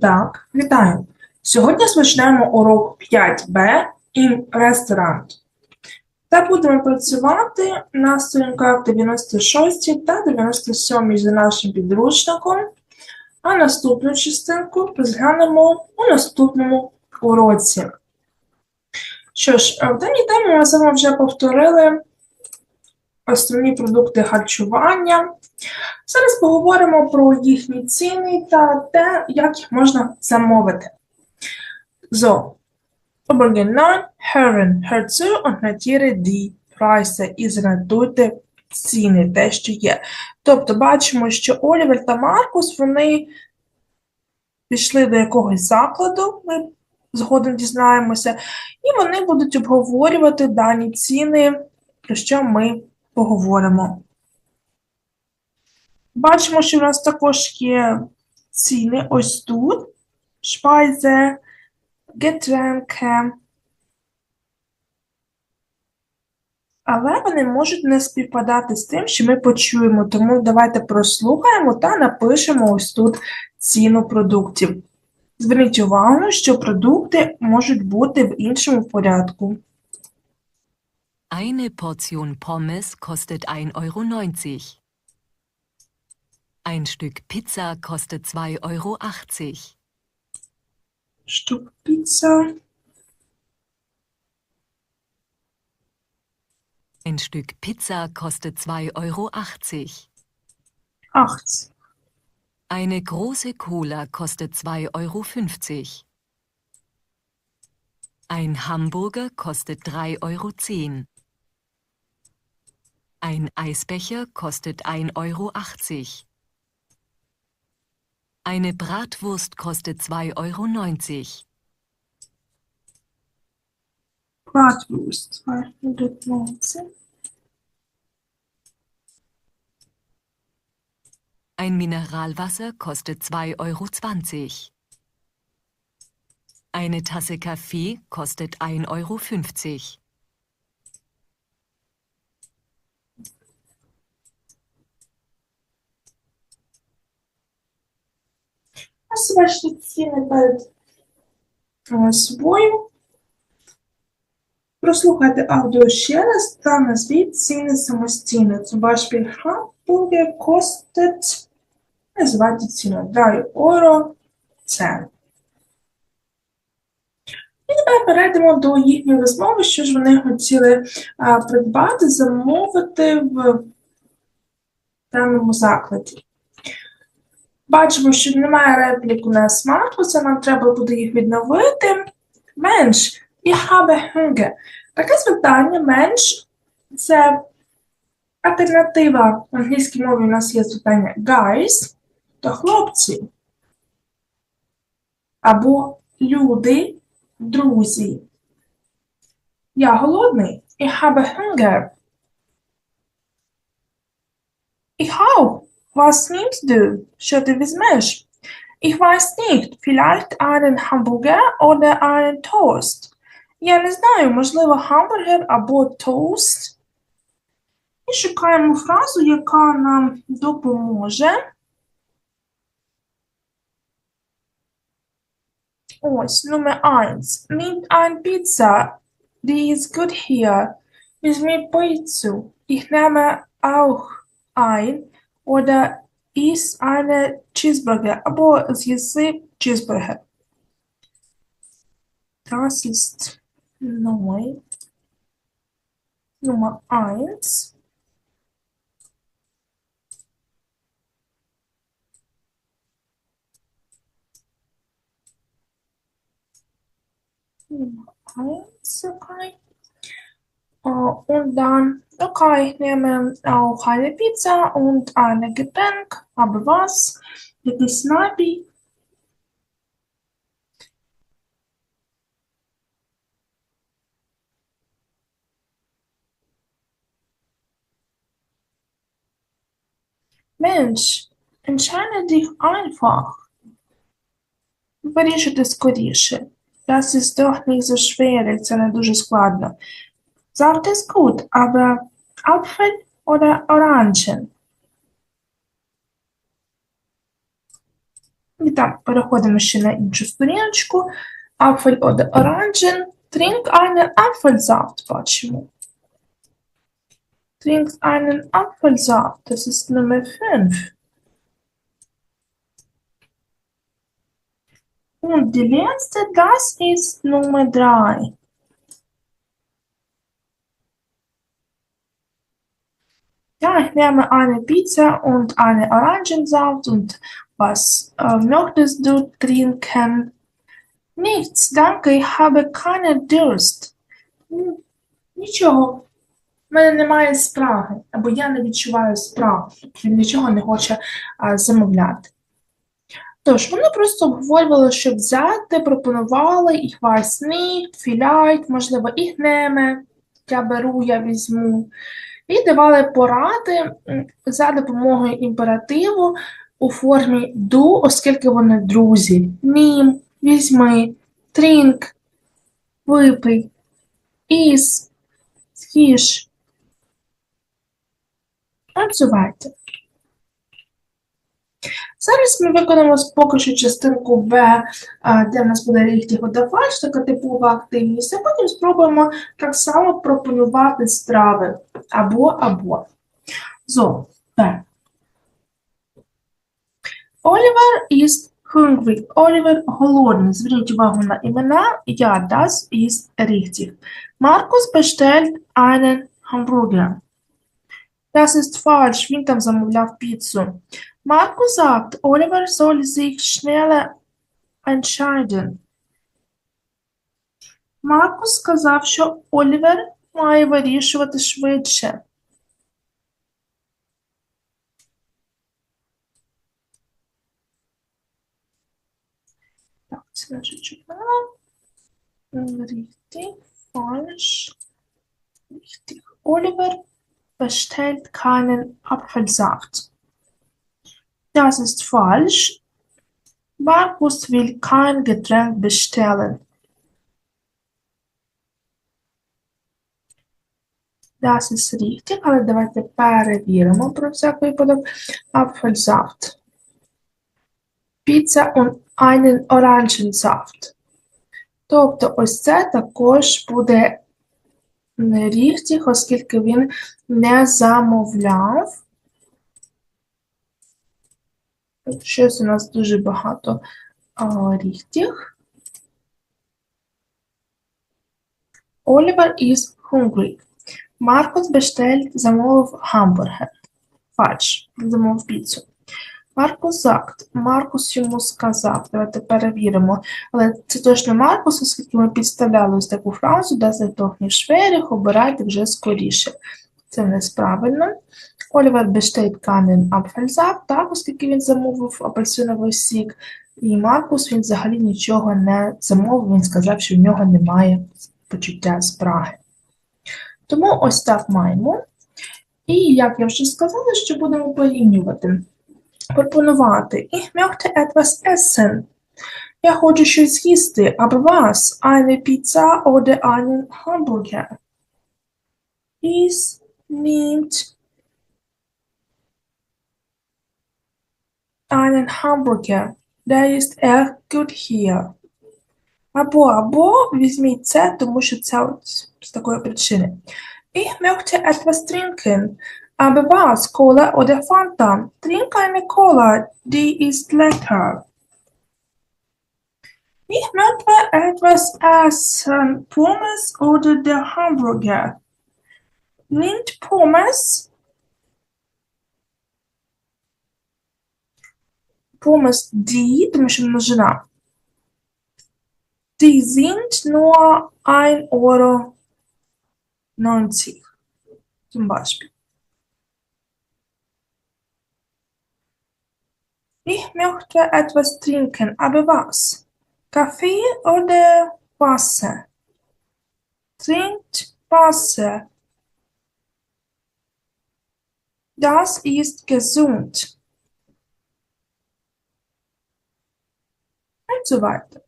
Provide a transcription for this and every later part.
Так, вітаю. Сьогодні розпочнемо урок 5b in Restaurant. Та будемо працювати на сторінках 96 та 97 за нашим підручником, а наступну частинку розглянемо у наступному уроці. Що ж, в даній темі ми з вами вже повторили основні продукти харчування. Зараз поговоримо про їхні ціни та те, як їх можна замовити. So, оберігай hören hör und notiere die Preise і занотуйте ціни, те, що є. Тобто бачимо, що Олівер та Маркус, вони пішли до якогось закладу, ми згодом дізнаємося, і вони будуть обговорювати дані ціни, про що ми поговоримо. Бачимо, що в нас також є ціни ось тут. Speise, Getränke. Але вони можуть не співпадати з тим, що ми почуємо. Тому давайте прослухаємо та напишемо ось тут ціну продуктів. Зверніть увагу, що продукти можуть бути в іншому порядку. Eine Portion Pommes kostet 1,90 Euro. Ein Stück Pizza kostet 2,80 Euro. Stück Pizza. Ein Stück Pizza kostet 2,80 Euro. 8. Eine große Cola kostet 2,50 Euro. Ein Hamburger kostet 3,10 Euro. Ein Eisbecher kostet 1,80 Euro. Eine Bratwurst kostet 2,90 Euro. Bratwurst 219. Ein Mineralwasser kostet 2,20 Euro. Eine Tasse Kaffee kostet 1,50 Euro. Ось ваші ціни перед собою. Прослухайте аудіо ще раз та назвіть ціни самостійно. Zum Beispiel Hamburger kostet, називайте ціну 3 euro це. І тепер перейдемо до їхньої розмови, що ж вони хотіли а, придбати, замовити в даному закладі. Бачимо, що немає реплік у нас нам треба буде їх відновити. Менш, ich habe Hunger. Таке звертання менш це альтернатива в англійській мові у нас є звертання guys, то хлопці. Або люди, друзі. Я голодний. Ich habe Hunger. Ich auch. Was nimmst du? Що ти візьмеш? Ich weiß nicht. Vielleicht einen Hamburger oder einen Toast. Я не знаю, можливо, гамбургер або тост. І шукаємо фразу, яка нам допоможе. Ось, номер 1. Nimm ein Pizza. Die ist gut hier. Візьми пиццу. Ich nehme auch ein. oder is einen Cheeseburger, aber es ist Cheeseburger. Das ist neu. Nummer eins. Nummer eins, okay. Äh, Und dann, okay, ich nehme auch eine Pizza und ein Getränk. Aber was? Mit die Snipe. Mensch, entscheide dich einfach. Вирішити скоріше. Das ist doch nicht so schwer, це не дуже складно. Saft ist gut, aber Apfel oder Orangen? І так, переходимо ще на іншу сторіночку. Apfel oder Orangen. Trink einen Apfelsaft, бачимо. Trink einen Apfelsaft. Das ist Nummer 5. Und die letzte, das ist Nummer 3. Ja, ich nehme eine Pizza und eine Orangensaft und was äh, möchtest du trinken? Nichts, danke, ich habe keinen Durst. Нічого, в мене немає спраги, або я не відчуваю спраги, він нічого не хоче а, замовляти. Тож, вони просто обговорювали, що взяти, пропонували, ich weiß nicht, vielleicht, можливо, ich nehme, я беру, я візьму. І давали поради за допомогою імперативу у формі do, оскільки вони друзі. Нім, візьми, трінк, випий, іс, з'їж. Працювайте. Зараз ми виконаємо поки що частинку Б, де в нас буде ріхті годофальш, така типова активність, а потім спробуємо так само пропонувати страви або-або. So, Б. Oliver is hungry. Oliver голодний. Зверніть увагу на імена. Ja, das ist richtig. Markus bestellt einen Hamburger. Das ist falsch. Він там замовляв піцу. Markus sagt, Oliver soll sich schneller entscheiden. Маркус сказав, що Олівер має вирішувати швидше. Так, це значить читала. Richtig, falsch, richtig. Oliver bestellt keinen Apfelsaft. Das ist falsch. Markus will kein Getränk bestellen. Das richtig, але давайте перевіримо про всяк випадок. Apfelsaft. Pizza und einen Orangensaft. Тобто ось це також буде ріхтіх, оскільки він не замовляв. Щось у нас дуже багато ріхтіх. Oliver is hungry. Маркус bestellt замовив гамбургер. Фальш. Замовив піцу. Маркус sagt. Маркус йому сказав. Давайте перевіримо. Але це точно Маркус, оскільки ми підставляли ось таку фразу, да це doch обирайте вже скоріше. Це в нас правильно. Олівер bestellt keinen Apfelsaft, так, оскільки він замовив апельсиновий сік. І Маркус він взагалі нічого не замовив, він сказав, що в нього немає почуття спраги. Тому ось так маємо. І, як я вже сказала, що будемо порівнювати. Пропонувати. Ich möchte etwas essen. Я хочу щось з'їсти. Aber was? Eine Pizza oder einen Hamburger? Is nimmt einen Hamburger. Der ist echt gut hier. Або, або візьміть це, тому що це от з такої причини. Ich möchte etwas trinken. Aber was? Cola oder Fanta? Trink eine Cola, die ist lecker. Ich möchte etwas essen. Pommes oder der Hamburger? Nimmt Pommes? Pommes die, тому що множина. Die sind nur 1,90 Euro. Zum Beispiel. Ich möchte etwas trinken, aber was? Kaffee oder Wasser? Trinkt Wasser. Das ist gesund. Und so weiter.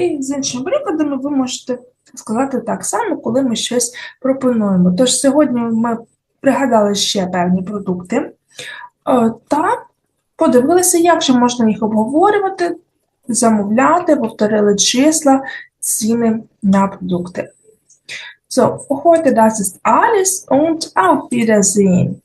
І з іншими прикладами ви можете сказати так само, коли ми щось пропонуємо. Тож сьогодні ми пригадали ще певні продукти е, та подивилися, як же можна їх обговорювати, замовляти, повторили числа, ціни на продукти. So, heute das ist alles und auf Wiedersehen.